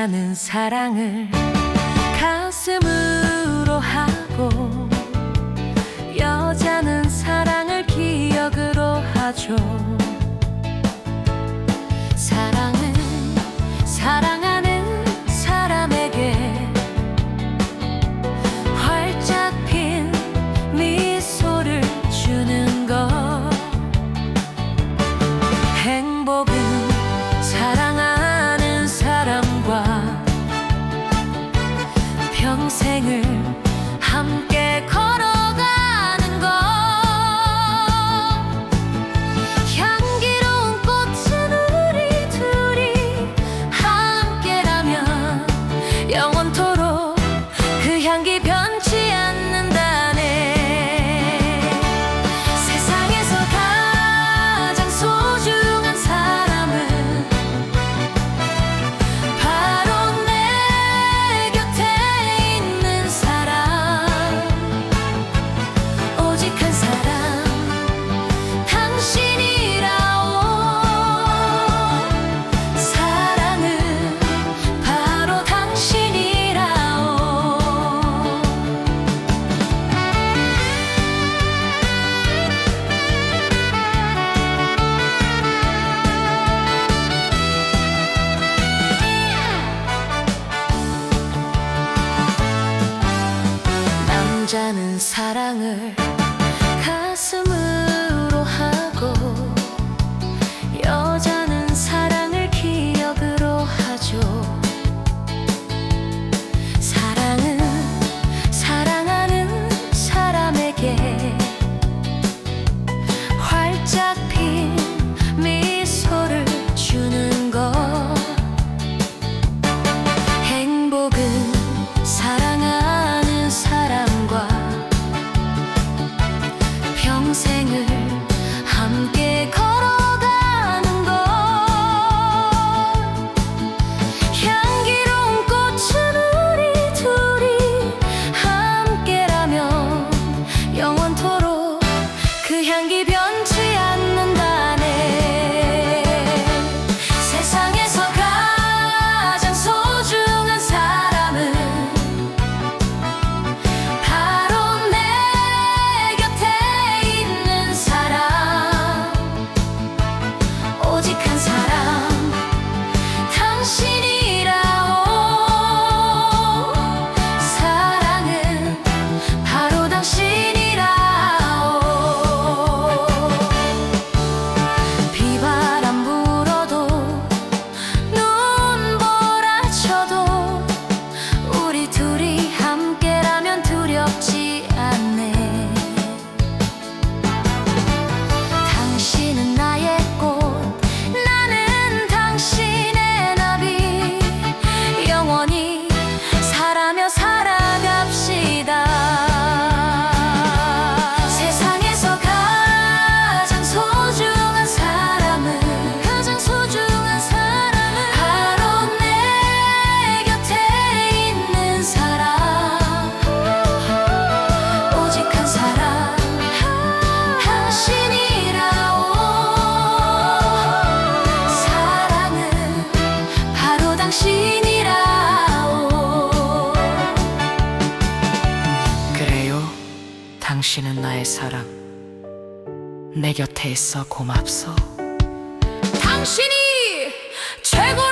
빛나는 사랑을 가슴으로 하고 여자는 사랑을 기억으로 하죠. 남자는 사랑을 가슴을 향기 변 당신이라오. 그래요. 당신은 나의 사랑. 내 곁에 있어 고맙소. 당신이 최고